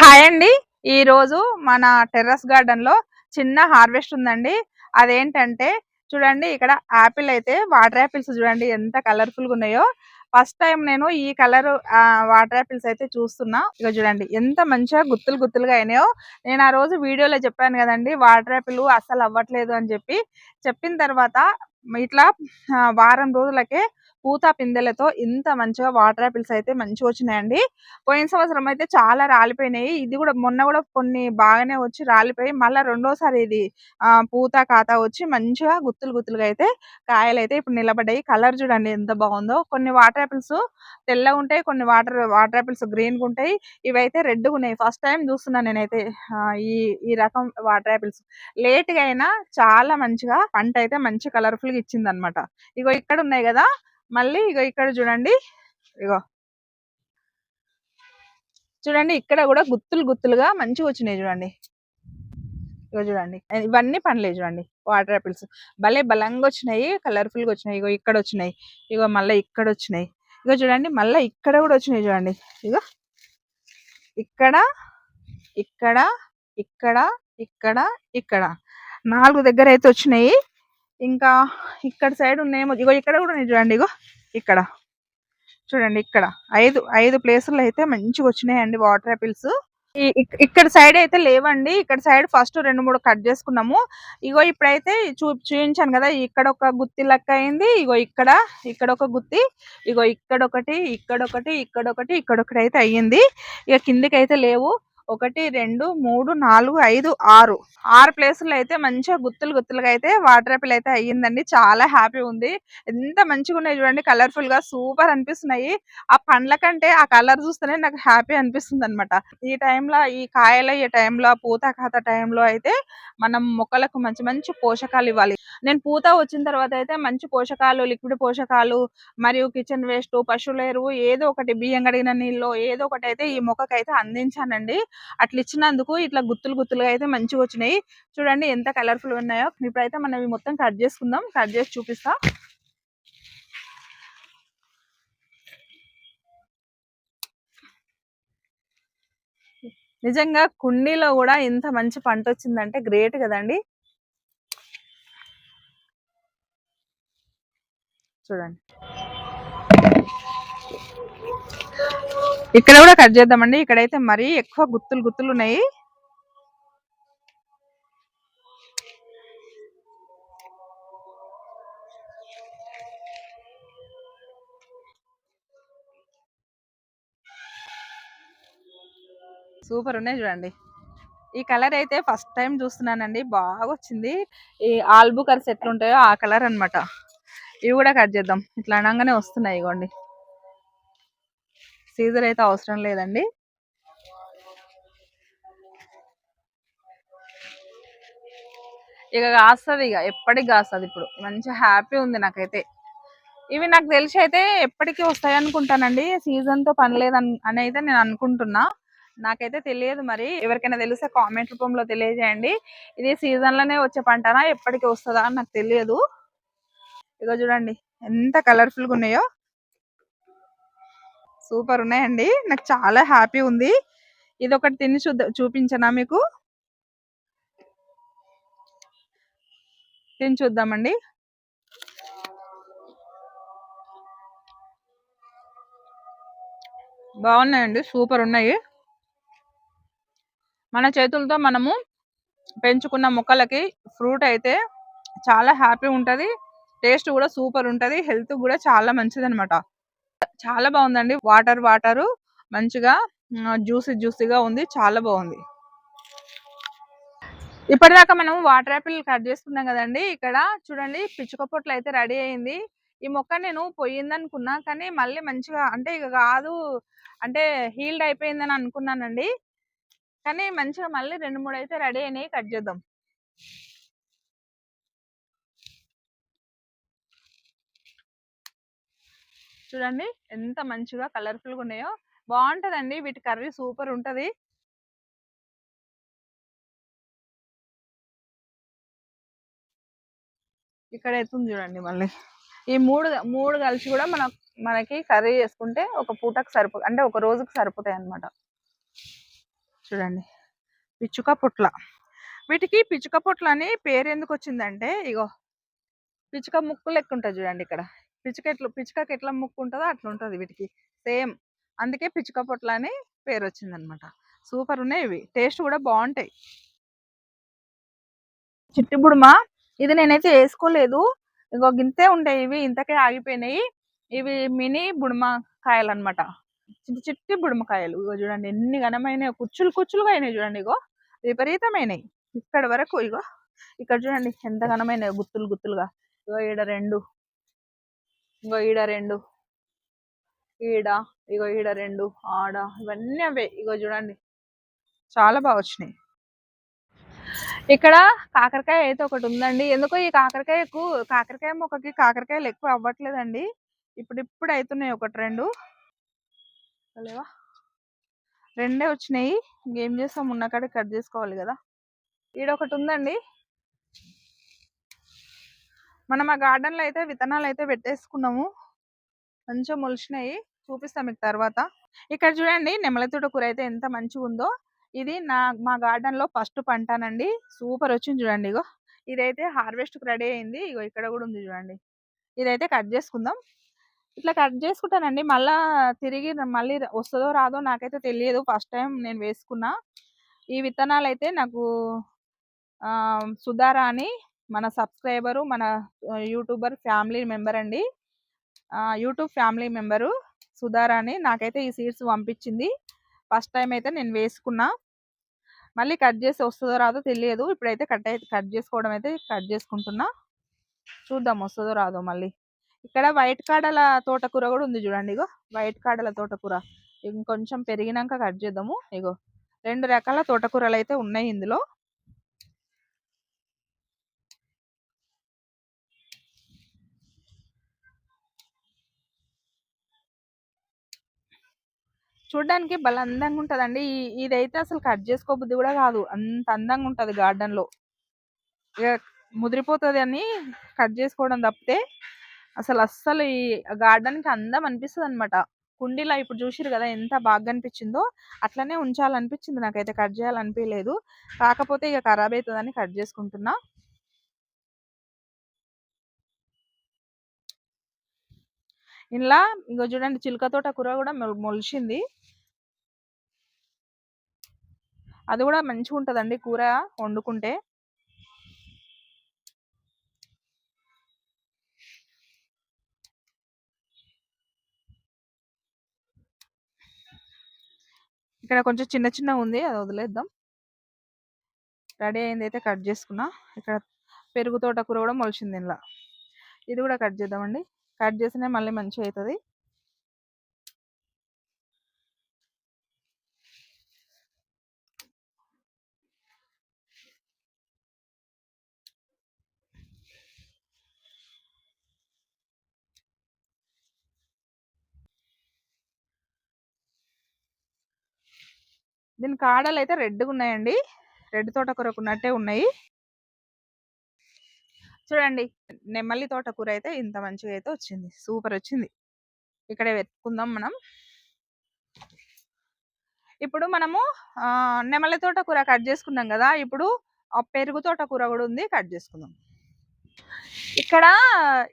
Hi అండి. ఈ రోజు మన టెర్రస్ గార్డెన్లో చిన్న హార్వెస్ట్ ఉందండి. అదేంటంటే చూడండి ఇక్కడ ఆపిల్ అయితే వాటర్ యాపిల్స్ చూడండి ఎంత కలర్ఫుల్గా ఉన్నాయో. ఫస్ట్ టైం నేను ఈ కలర్ వాటర్ యాపిల్స్ అయితే చూస్తున్నా. ఇక చూడండి ఎంత మంచిగా గుత్తులు గుత్తులుగా అయినాయో. నేను ఆ రోజు వీడియోలో చెప్పాను కదండి వాటర్ యాపిల్ అస్సలు అవ్వట్లేదు అని చెప్పి. చెప్పిన తర్వాత ఇట్లా వారం రోజులకే పూత పిందెలతో ఇంత మంచిగా వాటర్ యాపిల్స్ అయితే మంచిగా వచ్చినాయండి. పోయిన సంవత్సరం అయితే చాలా రాలిపోయినాయి. ఇది కూడా మొన్న కూడా కొన్ని బాగానే వచ్చి రాలిపోయి మళ్ళీ రెండోసారి ఇది ఆ పూత కాత వచ్చి మంచిగా గుత్తులు గుత్తులుగా అయితే కాయలు అయితే ఇప్పుడు నిలబడ్డాయి. కలర్ చూడండి ఎంత బాగుందో. కొన్ని వాటర్ యాపిల్స్ తెల్లగా ఉంటాయి కొన్ని వాటర్ వాటర్ యాపిల్స్ గ్రీన్గా ఉంటాయి. ఇవైతే రెడ్గా ఉన్నాయి. ఫస్ట్ టైం చూస్తున్నాను నేనైతే ఈ ఈ రకం వాటర్ యాపిల్స్. లేట్గా అయినా చాలా మంచిగా పంట అయితే మంచి కలర్ఫుల్గా ఇచ్చింది అనమాట ఇగో ఇక్కడ ఉన్నాయి కదా మళ్ళీ ఇగో ఇక్కడ చూడండి. ఇగో. చూడండి ఇక్కడ కూడా గుత్తులు గుత్తులుగా మంచిగా వచ్చినాయి చూడండి. ఇగో చూడండి. ఇవన్నీ పండ్లే చూడండి. వాటర్ యాపిల్స్ భలే బలంగా వచ్చినాయి కలర్ఫుల్గా వచ్చినాయి. ఇగో ఇక్కడ వచ్చినాయి. ఇగో మళ్ళీ ఇక్కడ వచ్చినాయి. ఇగో చూడండి మళ్ళీ ఇక్కడ కూడా వచ్చినాయి చూడండి. ఇగో. ఇక్కడ ఇక్కడ ఇక్కడ ఇక్కడ ఇక్కడ. నాలుగు దగ్గర అయితే వచ్చినాయి. ఇంకా ఇక్కడ సైడ్ ఉన్నాయేమో ఇగో ఇక్కడ కూడా చూడండి ఇగో ఇక్కడ. చూడండి ఇక్కడ ఐదు ఐదు ప్లేసుల్లో అయితే మంచిగా వచ్చినాయండి వాటర్ యాపిల్స్. ఈ- ఇక్కడ సైడ్ అయితే లేవండి ఇక్కడ సైడ్ ఫస్ట్ రెండు మూడు కట్ చేసుకున్నాము. ఇగో ఇప్పుడైతే చూ చూపించాను కదా ఇక్కడ ఒక గుత్తి లెక్క అయింది ఇగో ఇక్కడ ఇక్కడ ఒక గుత్తి ఇగో ఇక్కడ ఒకటి ఇక్కడ ఒకటి ఇక్కడ ఒకటి ఇక్కడ ఒకటి అయితే అయ్యింది. ఇక కిందికి అయితే లేవు. ఒకటి రెండు మూడు నాలుగు ఐదు ఆరు. ఆరు ప్లేసులు అయితే మంచిగా గుత్తులు గుత్తులుగా అయితే వాటర్ యాపిల్ అయితే అయ్యిందండి. చాలా హ్యాపీ ఉంది. ఎంత మంచిగా ఉన్నాయి చూడండి. కలర్ఫుల్గా సూపర్ అనిపిస్తున్నాయి. ఆ పండ్ల కంటే ఆ కలర్ చూస్తేనే నాకు హ్యాపీ అనిపిస్తుంది అనమాట ఈ టైంలో ఈ కాయల ఈ టైంలో పూత కాత టైంలో అయితే మనం మొక్కలకు మంచి మంచి పోషకాలు ఇవ్వాలి. నేను పూత వచ్చిన తర్వాత అయితే మంచి పోషకాలు లిక్విడ్ పోషకాలు మరియు కిచెన్ వేస్ట్ పశువుల ఎరువు ఏదో ఒకటి బియ్యం కడిగిన నీళ్ళు ఏదో ఒకటి అయితే ఈ మొక్కకైతే అందించానండి. అట్లా ఇచ్చినందుకు ఇట్లా గుత్తులు గుత్తులుగా అయితే మంచిగా వచ్చినాయి. చూడండి ఎంత కలర్ఫుల్ ఉన్నాయో. ఇప్పుడైతే మనం ఇవి మొత్తం కట్ చేసుకుందాం. కట్ చేసి చూపిస్తా. నిజంగా కుండీలో కూడా ఇంత మంచి పంట వచ్చిందంటే గ్రేట్ కదండి. చూడండి. ఇక్కడ కూడా కట్ చేద్దామండి. ఇక్కడైతే మరీ ఎక్కువ గుత్తులు గుత్తులు ఉన్నాయి. సూపర్ ఉన్నాయి చూడండి. ఈ కలర్ అయితే ఫస్ట్ టైం చూస్తున్నానండి. బాగా వచ్చింది ఈ ఆల్బు ఆల్బుకర్స్ ఎట్లుంటాయో ఆ కలర్ అన్నమాట. ఇవి కూడా కట్ చేద్దాం. ఇట్లా అనగానే వస్తున్నాయి ఇగోండి. సీజర్ అయితే అవసరం లేదండి. ఇక కాస్తుంది ఇక ఎప్పటికి కాస్తుంది ఇప్పుడు. మంచి హ్యాపీ ఉంది నాకైతే. ఇవి నాకు తెలిసి అయితే ఎప్పటికీ వస్తాయి అనుకుంటానండి. సీజన్తో పని లేదని అని అయితే నేను అనుకుంటున్నా. నాకైతే తెలియదు మరి. ఎవరికైనా తెలిస్తే కామెంట్ రూపంలో తెలియజేయండి. ఇది సీజన్లోనే వచ్చే పంటనా ఎప్పటికి వస్తుందా అని నాకు తెలియదు. ఇక చూడండి ఎంత కలర్ఫుల్గా ఉన్నాయో. సూపర్ ఉన్నాయండి. నాకు చాలా హ్యాపీ ఉంది. ఇది ఒకటి తిని చూద్దాం చూపించనా మీకు? తిని చూద్దామండి. బాగున్నాయండి. సూపర్ ఉన్నాయి. మన చేతులతో మనము పెంచుకున్న మొక్కలకి ఫ్రూట్ అయితే చాలా హ్యాపీ ఉంటది. టేస్ట్ కూడా సూపర్ ఉంటుంది. హెల్త్ కూడా చాలా మంచిది అనమాట చాలా బాగుందండి. వాటర్ వాటర్ మంచిగా జ్యూసీ జ్యూసీగా ఉంది. చాలా బాగుంది. ఇప్పటిదాకా మనం వాటర్ యాపిల్ కట్ చేసుకున్నాం కదండి. ఇక్కడ చూడండి పిచ్చుక పొట్లు అయితే రెడీ అయింది. ఈ మొక్క నేను పోయిందనుకున్నా కానీ మళ్ళీ మంచిగా అంటే ఇక కాదు అంటే హీల్డ్ అయిపోయిందని అనుకున్నానండి. కానీ మంచిగా మళ్ళీ రెండు మూడు అయితే రెడీ అయినాయి. కట్ చేద్దాం. చూడండి. ఎంత మంచిగా కలర్ఫుల్గా ఉన్నాయో బాగుంటదండి వీటి కర్రీ సూపర్ ఉంటది ఇక్కడ ఎత్తుంది చూడండి మళ్ళీ. ఈ మూడు మూడు కలిసి కూడా మన మనకి కర్రీ చేసుకుంటే ఒక పూటకు సరిపో అంటే ఒక రోజుకి సరిపోతాయి అన్నమాట చూడండి. పిచ్చుక పొట్ల. వీటికి పిచ్చుక పొట్ల అని పేరు ఎందుకు వచ్చిందంటే ఇగో పిచ్చుక ముక్కు లెక్క ఉంటుంది చూడండి ఇక్కడ. పిచ్చుకెట్లు పిచ్చుకకి ఎట్లా ముక్కు ఉంటుందో అట్లా ఉంటుంది వీటికి. సేమ్. అందుకే పిచ్చుక పొట్ల అని పేరు వచ్చిందనమాట సూపర్ ఉన్నాయి ఇవి. టేస్ట్ కూడా బాగుంటాయి చిట్టి బుడుమ ఇది నేనైతే వేసుకోలేదు ఇంకో గింతే ఉంటాయి ఇవి ఇంతకే ఆగిపోయినాయి. ఇవి మినీ బుడుమ కాయలు అనమాట చిట్టి చిట్టి బుడుమకాయలు. ఇగో చూడండి ఎన్ని ఘనమైన కుచ్చులు కుచ్చులుగా అయినాయి చూడండి ఇగో. విపరీతమైనవి ఇక్కడ వరకు ఇగో. ఇక్కడ చూడండి ఎంత ఘనమైన గుత్తులు గుత్తులుగా. ఇగో ఈడ రెండు. ఇంకో ఈడ రెండు. ఈడ ఇగో ఈడ రెండు ఆడ ఇవన్నీ అవే. ఇగో చూడండి. చాలా బాగా వచ్చినాయి. ఇక్కడ కాకరకాయ అయితే ఒకటి ఉందండి. ఎందుకో ఈ కాకరకాయ ఎక్కువ కాకరకాయ మొక్కకి కాకరకాయలు ఎక్కువ అవ్వట్లేదండి. ఇప్పుడు ఇప్పుడు అవుతున్నాయి ఒకటి రెండు. లేవా రెండే వచ్చినాయి. ఇంకేం చేస్తాం? ఉన్న కాడ కట్ చేసుకోవాలి కదా. ఈడ ఒకటి ఉందండి. మనం ఆ గార్డెన్లో అయితే విత్తనాలు అయితే పెట్టేసుకున్నాము. మంచిగా మొలిచినాయి. చూపిస్తాం మీకు తర్వాత. ఇక్కడ చూడండి నెమలతుట కూర అయితే ఎంత మంచిగా ఉందో. ఇది నా మా గార్డెన్లో ఫస్ట్ పంటనండి. సూపర్ వచ్చింది చూడండి ఇగో. ఇదైతే హార్వెస్ట్ రెడీ అయింది. ఇగో ఇక్కడ కూడా ఉంది చూడండి. ఇదైతే కట్ చేసుకుందాం. ఇట్లా కట్ చేసుకుంటానండి. మళ్ళా తిరిగి మళ్ళీ వస్తుందో రాదో నాకైతే తెలియదు. ఫస్ట్ టైం నేను వేసుకున్నా. ఈ విత్తనాలు అయితే నాకు సుధారా అని మన సబ్స్క్రైబరు మన యూట్యూబర్ ఫ్యామిలీ మెంబర్ అండి. యూట్యూబ్ ఫ్యామిలీ మెంబరు సుధారాణి నాకైతే ఈ సీడ్స్ పంపించింది. ఫస్ట్ టైం అయితే నేను వేసుకున్నా. మళ్ళీ కట్ చేసి వస్తుందో రాదో తెలియదు. ఇప్పుడైతే కట్ అయితే కట్ చేసుకోవడం అయితే కట్ చేసుకుంటున్నా. చూద్దాం వస్తుందో రాదో మళ్ళీ. ఇక్కడ వైట్ కాడల తోటకూర కూడా ఉంది చూడండి ఇగో. వైట్ కాడల తోటకూర. ఇంకొంచెం పెరిగినాక కట్ చేద్దాము. ఇగో. రెండు రకాల తోటకూరలు అయితే ఉన్నాయి ఇందులో. చూడడానికి భలే అందంగా ఉంటుందండి. ఇదైతే అసలు కట్ చేసుకోబుద్ది కూడా కాదు. అంత అందంగా ఉంటుంది గార్డెన్లో ఇక ముదిరిపోతుంది అని కట్ చేసుకోవడం తప్పితే అసలు అస్సలు ఈ గార్డెన్కి అందం అనిపిస్తుంది అనమాట కుండీలో ఇప్పుడు చూసిరు కదా ఎంత బాగా అనిపించిందో అట్లనే ఉంచాలనిపించింది నాకైతే. కట్ చేయాలనిపించలేదు కాకపోతే ఇక ఖరాబ్ అవుతుందని కట్ చేసుకుంటున్నా. ఇలా ఇంకో చూడండి చిలుక తోట కూర కూడా మొలిచింది. అది కూడా మంచిగా ఉంటుందండి కూర వండుకుంటే. ఇక్కడ కొంచెం చిన్న చిన్న ఉంది అది వదిలేద్దాం. రెడీ అయింది అయితే కట్ చేసుకున్నా. ఇక్కడ పెరుగు తోట కూర కూడా మొలిచింది ఇలా ఇది కూడా కట్ చేద్దామండి. కట్ చేసినా మళ్ళీ మంచిగా అవుతుంది దీని కాడలు అయితే రెడ్గా ఉన్నాయండి రెడ్ తోటకూర ఉన్నట్టే ఉన్నాయి. చూడండి నెమ్మల్లి తోటకూర అయితే ఇంత మంచిగా అయితే వచ్చింది. సూపర్ వచ్చింది. ఇక్కడే వెతుకుందాం మనం. ఇప్పుడు మనము నెమలి తోటకూర కట్ చేసుకున్నాం కదా. ఇప్పుడు పెరుగు తోటకూర కూడా ఉంది కట్ చేసుకుందాం. ఇక్కడ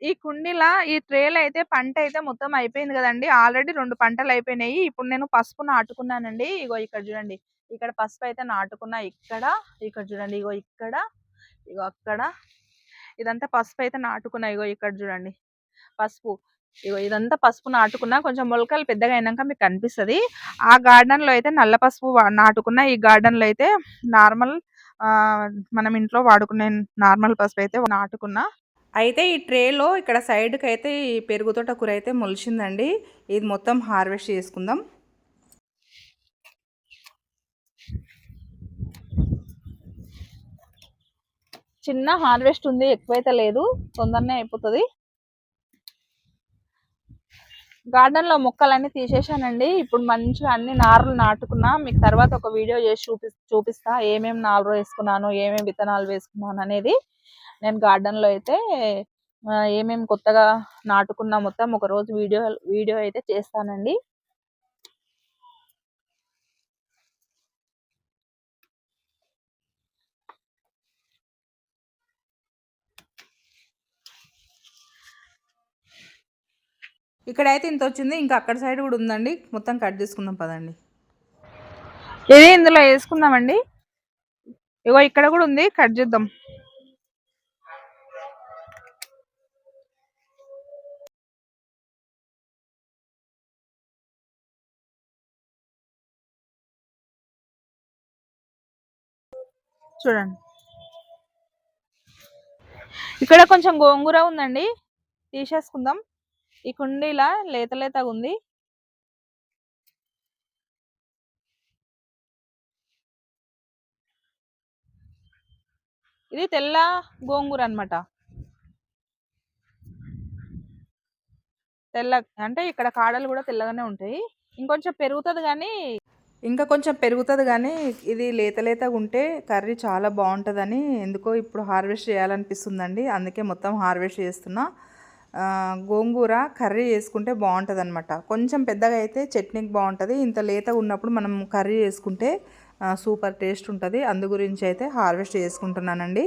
ఈ కుండీలా ఈ ట్రేలో అయితే పంట అయితే మొత్తం అయిపోయింది కదండి. ఆల్రెడీ రెండు పంటలు అయిపోయినాయి. ఇప్పుడు నేను పసుపు నాటుకున్నానండి. ఇగో ఇక్కడ చూడండి. ఇక్కడ పసుపు అయితే నాటుకున్నా ఇక్కడ ఇక్కడ చూడండి. ఇగో ఇక్కడ ఇగో అక్కడ. ఇదంతా పసుపు అయితే నాటుకున్నా ఇగో ఇక్కడ చూడండి. పసుపు ఇగో ఇదంతా పసుపు నాటుకున్నా కొంచెం మొలకలు పెద్దగా అయినాక మీకు కనిపిస్తుంది. ఆ గార్డెన్లో అయితే నల్ల పసుపు నాటుకున్నా ఈ గార్డెన్లో అయితే నార్మల్ మనం ఇంట్లో వాడుకునే నార్మల్ పసుపు అయితే నాటుకున్నా. అయితే ఈ ట్రేలో ఇక్కడ సైడ్కి అయితే ఈ పెరుగుతోట కూర అయితే మొలిచిందండి. ఇది మొత్తం హార్వెస్ట్ చేసుకుందాం. చిన్న హార్వెస్ట్ ఉంది ఎక్కువైతే లేదు. తొందరనే అయిపోతుంది. గార్డెన్లో మొక్కలన్నీ తీసేసానండి ఇప్పుడు మంచిగా అన్ని నారులు నాటుకున్నా మీకు తర్వాత ఒక వీడియో చేసి చూపి చూపిస్తా. ఏమేమి నారు వేసుకున్నాను ఏమేమి విత్తనాలు వేసుకున్నాను అనేది నేను గార్డెన్లో అయితే ఏమేమి కొత్తగా నాటుకున్నా మొత్తం ఒక రోజు వీడియో వీడియో అయితే చేస్తానండి. ఇక్కడైతే ఇంత వచ్చింది ఇంకా అక్కడ సైడ్ కూడా ఉందండి. మొత్తం కట్ చేసుకుందాం పదండి. ఇది ఇందులో వేసుకుందామండి? ఇగో ఇక్కడ కూడా ఉంది కట్ చేద్దాం. చూడండి. ఇక్కడ కొంచెం గోంగూర ఉందండి తీసేసుకుందాం. ఈ కుండీలా లేత లేతగా ఉంది ఇది తెల్ల గోంగూర అనమాట తెల్ల అంటే ఇక్కడ కాడలు కూడా తెల్లగానే ఉంటాయి. ఇంకొంచెం పెరుగుతుంది కానీ ఇంకా కొంచెం పెరుగుతుంది కానీ ఇది లేత లేతగా ఉంటే కర్రీ చాలా బాగుంటుందని ఎందుకో ఇప్పుడు హార్వెస్ట్ చేయాలనిపిస్తుందండి. అందుకే మొత్తం హార్వెస్ట్ చేస్తున్నా. గోంగూర కర్రీ చేసుకుంటే బాగుంటుంది అనమాట కొంచెం పెద్దగా అయితే చట్నీకి బాగుంటుంది. ఇంత లేతగా ఉన్నప్పుడు మనం కర్రీ చేసుకుంటే సూపర్ టేస్ట్ ఉంటుంది. అందు గురించి అయితే హార్వెస్ట్ చేసుకుంటున్నానండి.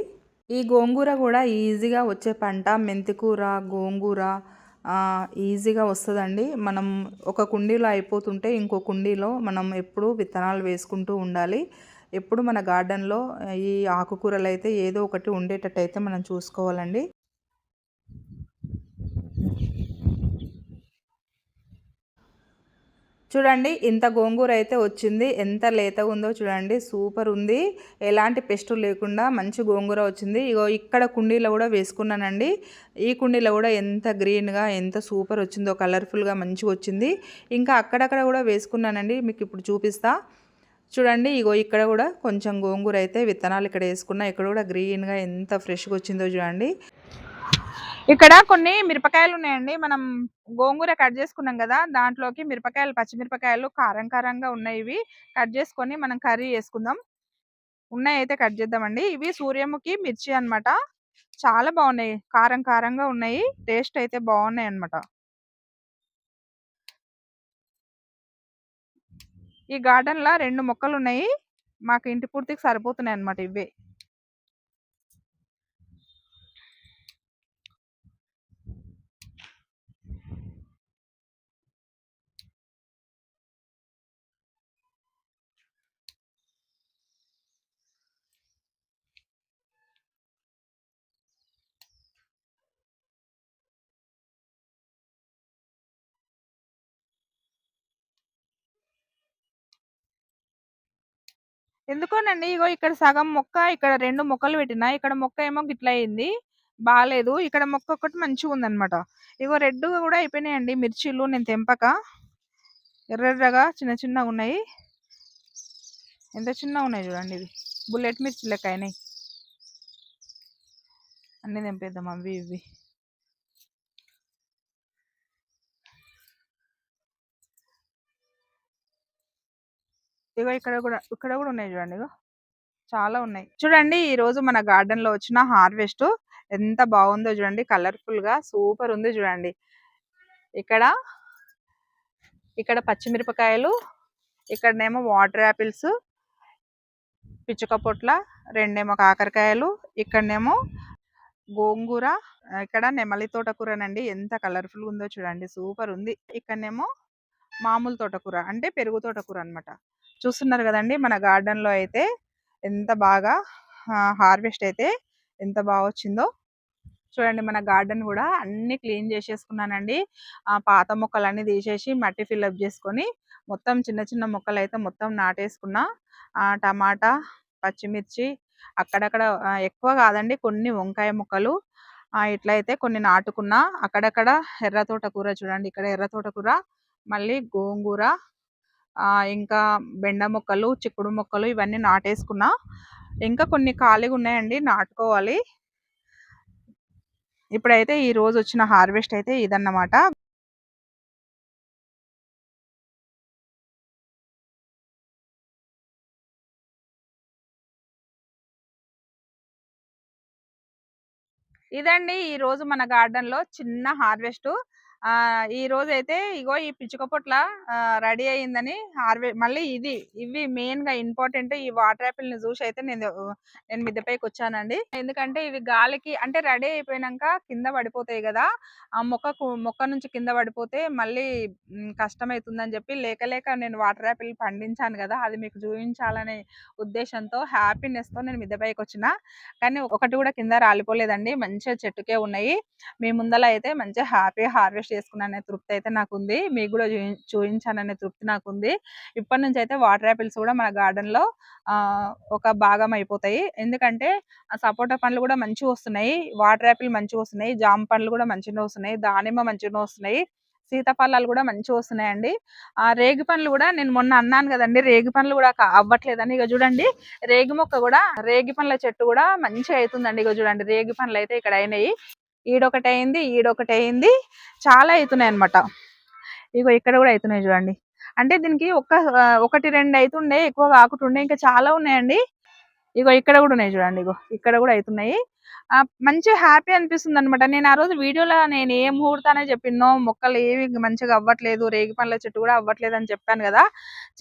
ఈ గోంగూర కూడా ఈజీగా వచ్చే పంట. మెంతికూర గోంగూర ఈజీగా వస్తుందండి. మనం ఒక కుండీలో అయిపోతుంటే ఇంకో కుండీలో మనం ఎప్పుడు విత్తనాలు వేసుకుంటూ ఉండాలి. ఎప్పుడు మన గార్డెన్లో ఈ ఆకుకూరలు అయితే ఏదో ఒకటి ఉండేటట్టు అయితే మనం చూసుకోవాలండి. చూడండి ఇంత గోంగూర అయితే వచ్చింది. ఎంత లేతగా ఉందో చూడండి సూపర్ ఉంది ఎలాంటి పెస్ట్ లేకుండా మంచి గోంగూర వచ్చింది. ఇగో ఇక్కడ కుండీలో కూడా వేసుకున్నానండి. ఈ కుండీలో కూడా ఎంత గ్రీన్గా ఎంత సూపర్ వచ్చిందో కలర్ఫుల్గా మంచిగా వచ్చింది ఇంకా అక్కడక్కడ కూడా వేసుకున్నానండి. మీకు ఇప్పుడు చూపిస్తా. చూడండి ఇగో ఇక్కడ కూడా కొంచెం గోంగూర అయితే విత్తనాలు ఇక్కడ వేసుకున్నా ఇక్కడ కూడా గ్రీన్గా ఎంత ఫ్రెష్గా వచ్చిందో చూడండి. ఇక్కడ కొన్ని మిరపకాయలు ఉన్నాయండి. మనం గోంగూర కట్ చేసుకున్నాం కదా దాంట్లోకి మిరపకాయలు పచ్చిమిరపకాయలు కారం కారంగా ఉన్నాయి ఇవి. కట్ చేసుకొని మనం కర్రీ చేసుకుందాం. ఉన్నాయి అయితే కట్ చేద్దామండి. ఇవి సూర్యముఖి మిర్చి అనమాట చాలా బాగున్నాయి. కారం కారంగా ఉన్నాయి. టేస్ట్ అయితే బాగున్నాయి అనమాట ఈ గార్డెన్లో రెండు మొక్కలు ఉన్నాయి. మాకు ఇంటి పూర్తికి సరిపోతున్నాయి అనమాట ఇవే. ఎందుకోనండి? ఇగో ఇక్కడ సగం మొక్క ఇక్కడ రెండు మొక్కలు పెట్టిన ఇక్కడ మొక్క ఏమో గిట్ల అయింది బాగాలేదు ఇక్కడ మొక్క ఒకటి మంచిగా ఉందన్నమాట ఇగో రెడ్ కూడా అయిపోయినాయండి మిర్చీలు నేను తెంపక. ఎర్రెర్రగా చిన్న చిన్నగా ఉన్నాయి ఎంత చిన్నగా ఉన్నాయి చూడండి ఇవి. బుల్లెట్ మిర్చి లెక్క అయినాయి. అన్నీ తెంపేద్దాం అవి ఇవి. ఇగో ఇక్కడ కూడా ఇక్కడ కూడా ఉన్నాయి చూడండి ఇగో. చాలా ఉన్నాయి. చూడండి ఈ రోజు మన గార్డెన్లో వచ్చిన హార్వెస్ట్ ఎంత బాగుందో చూడండి. కలర్ఫుల్గా సూపర్ ఉంది చూడండి. ఇక్కడ ఇక్కడ పచ్చిమిరపకాయలు ఇక్కడనేమో వాటర్ యాపిల్స్ పిచ్చుక పొట్ల రెండేమో కాకరకాయలు ఇక్కడనేమో గోంగూర ఇక్కడ నెమలి తోటకూరనండి. ఎంత కలర్ఫుల్ ఉందో చూడండి. సూపర్ ఉంది. ఇక్కడనేమో మామూలు తోటకూర అంటే పెరుగు తోటకూర అనమాట చూస్తున్నారు కదండి మన గార్డెన్లో అయితే ఎంత బాగా హార్వెస్ట్ అయితే ఎంత బాగా వచ్చిందో. చూడండి మన గార్డెన్ కూడా అన్ని క్లీన్ చేసేసుకున్నానండి. ఆ పాత మొక్కలన్నీ తీసేసి మట్టి ఫిల్అప్ చేసుకొని మొత్తం చిన్న చిన్న మొక్కలు అయితే మొత్తం నాటేసుకున్నా. టమాటా పచ్చిమిర్చి అక్కడక్కడ ఎక్కువ కాదండి కొన్ని వంకాయ మొక్కలు ఇట్లయితే కొన్ని నాటుకున్నా. అక్కడక్కడ ఎర్ర తోటకూర చూడండి ఇక్కడ ఎర్ర తోటకూర మళ్ళీ గోంగూర ఇంకా బెండ మొక్కలు చిక్కుడు మొక్కలు ఇవన్నీ నాటేసుకున్నా. ఇంకా కొన్ని ఖాళీగా ఉన్నాయండి నాటుకోవాలి. ఇప్పుడైతే ఈ రోజు వచ్చిన హార్వెస్ట్ అయితే ఇదన్నమాట. ఇదండి ఈ రోజు మన గార్డెన్లో చిన్న హార్వెస్ట్. ఈ రోజు అయితే ఇగో ఈ పిచ్చుక పొట్ల రెడీ అయ్యిందని హార్వే మళ్ళీ ఇది ఇవి మెయిన్గా ఇంపార్టెంట్ ఈ వాటర్ యాపిల్ని చూసి అయితే నేను నేను మిద్దె పైకి వచ్చానండి ఎందుకంటే ఇవి గాలికి అంటే రెడీ అయిపోయినాక కింద పడిపోతాయి కదా ఆ మొక్కకు మొక్క నుంచి కింద పడిపోతే మళ్ళీ కష్టమవుతుందని చెప్పి లేక లేక నేను వాటర్ యాపిల్ పండించాను కదా అది మీకు చూపించాలనే ఉద్దేశంతో హ్యాపీనెస్తో నేను మిద్దె పైకి వచ్చిన కానీ ఒకటి కూడా కింద రాలిపోలేదండి మంచిగా చెట్టుకే ఉన్నాయి. మీ ముందల అయితే మంచిగా హ్యాపీ హార్వెస్ట్ చేసుకున్నానే తృప్తి అయితే నాకు ఉంది మీకు కూడా చూపించాననే తృప్తి నాకు ఉంది ఇప్పటి నుంచి అయితే వాటర్ యాపిల్స్ కూడా మన గార్డెన్లో ఆ ఒక భాగం అయిపోతాయి. ఎందుకంటే సపోటా పండ్లు కూడా మంచిగా వస్తున్నాయి. వాటర్ యాపిల్ మంచిగా వస్తున్నాయి. జామ పండ్లు కూడా మంచిగా వస్తున్నాయి. దానిమ్మ మంచిగా వస్తున్నాయి. సీతాఫలాలు కూడా మంచిగా వస్తున్నాయండి. ఆ రేగి పండ్లు కూడా నేను మొన్న అన్నాను కదండి. రేగి పండ్లు కూడా అవ్వట్లేదని. ఇక చూడండి. రేగి మొక్క కూడా రేగి పండ్ల చెట్టు కూడా మంచిగా అవుతుందండి ఇక చూడండి. రేగి పండ్లు అయితే ఇక్కడ అయినాయి. ఈడొకటి అయింది ఈడొకటి అయింది చాలా అవుతున్నాయి అనమాట ఇగో ఇక్కడ కూడా అవుతున్నాయి చూడండి. అంటే దీనికి ఒక ఒకటి రెండు అవుతుండే ఎక్కువ కాకుండా ఇంకా చాలా ఉన్నాయండి. ఇగో ఇక్కడ కూడా ఉన్నాయి చూడండి ఇగో. ఇక్కడ కూడా అవుతున్నాయి మంచి హ్యాపీ అనిపిస్తుంది అనమాట నేను ఆ రోజు వీడియోలో నేను ఏ ముహూర్తానే చెప్పినో మొక్కలు ఏవి మంచిగా అవ్వట్లేదు రేగి పండ్ల చెట్టు కూడా అవ్వట్లేదు అని చెప్పాను కదా.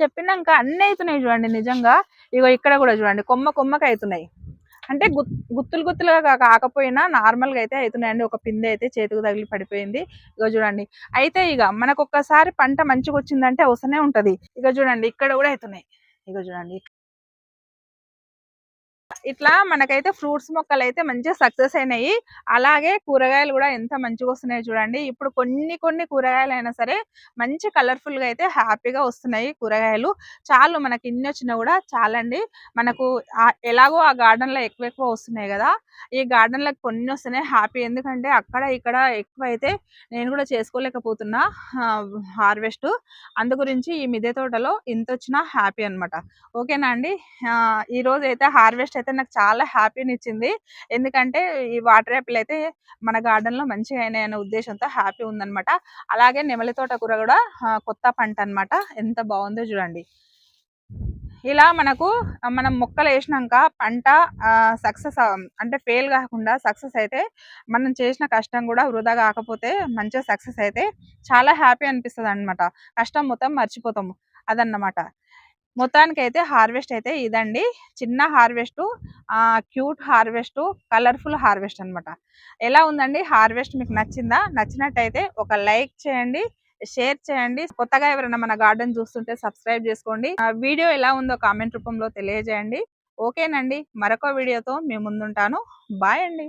చెప్పినాక అన్ని అవుతున్నాయి చూడండి నిజంగా. ఇగో ఇక్కడ కూడా చూడండి కొమ్మ కొమ్మకి అవుతున్నాయి అంటే గుత్తులు గుత్తులుగా కాకపోయినా నార్మల్గా అయితే అవుతున్నాయండి ఒక పిందె అయితే చేతికి తగిలి పడిపోయింది. ఇక చూడండి. అయితే ఇక మనకు ఒక్కసారి పంట మంచిగా వచ్చిందంటే అవసరమే ఉంటుంది. ఇక చూడండి ఇక్కడ కూడా అవుతున్నాయి ఇక చూడండి. ఇట్లా మనకైతే ఫ్రూట్స్ మొక్కలు అయితే మంచిగా సక్సెస్ అయినాయి. అలాగే కూరగాయలు కూడా ఎంత మంచిగా వస్తున్నాయి చూడండి. ఇప్పుడు కొన్ని కొన్ని కూరగాయలు అయినా సరే మంచి కలర్ఫుల్గా అయితే హ్యాపీగా వస్తున్నాయి కూరగాయలు. చాలు మనకి ఇన్ని వచ్చినా కూడా చాలండి. మనకు ఎలాగో ఆ గార్డెన్లో ఎక్కువ ఎక్కువ వస్తున్నాయి కదా. ఈ గార్డెన్లో కొన్ని వస్తున్నాయి హ్యాపీ. ఎందుకంటే అక్కడ ఇక్కడ ఎక్కువ అయితే నేను కూడా చేసుకోలేకపోతున్నా హార్వెస్ట్. అందు గురించి ఈ మిద్దె తోటలో ఇంత వచ్చినా హ్యాపీ అనమాట ఓకేనా అండి? ఈ రోజు అయితే హార్వెస్ట్ అయితే నాకు చాలా హ్యాపీని ఇచ్చింది. ఎందుకంటే ఈ వాటర్ యాపిల్ అయితే మన గార్డెన్లో మంచిగా అయినాయి ఉద్దేశంతో హ్యాపీ ఉందనమాట అలాగే నెమలి తోట కూర కూడా కొత్త పంట అనమాట ఎంత బాగుందో చూడండి. ఇలా మనకు మనం మొక్కలు వేసినాక పంట సక్సెస్ అంటే ఫెయిల్ కాకుండా సక్సెస్ అయితే మనం చేసిన కష్టం కూడా వృధా కాకపోతే మంచిగా సక్సెస్ అయితే చాలా హ్యాపీ అనిపిస్తుంది అనమాట కష్టం మొత్తం మర్చిపోతాము. అదన్నమాట. మొత్తానికి అయితే హార్వెస్ట్ అయితే ఇదండి. చిన్న harvest cute harvest colourful harvest అనమాట ఎలా ఉందండి? హార్వెస్ట్ మీకు నచ్చిందా? నచ్చినట్టయితే ఒక లైక్ చేయండి షేర్ చేయండి. కొత్తగా ఎవరైనా మన గార్డెన్ చూస్తుంటే సబ్స్క్రైబ్ చేసుకోండి. వీడియో ఎలా ఉందో కామెంట్ రూపంలో తెలియజేయండి. ఓకేనండి. మరొక వీడియోతో మేము ముందుంటాను. బాయ్ అండి.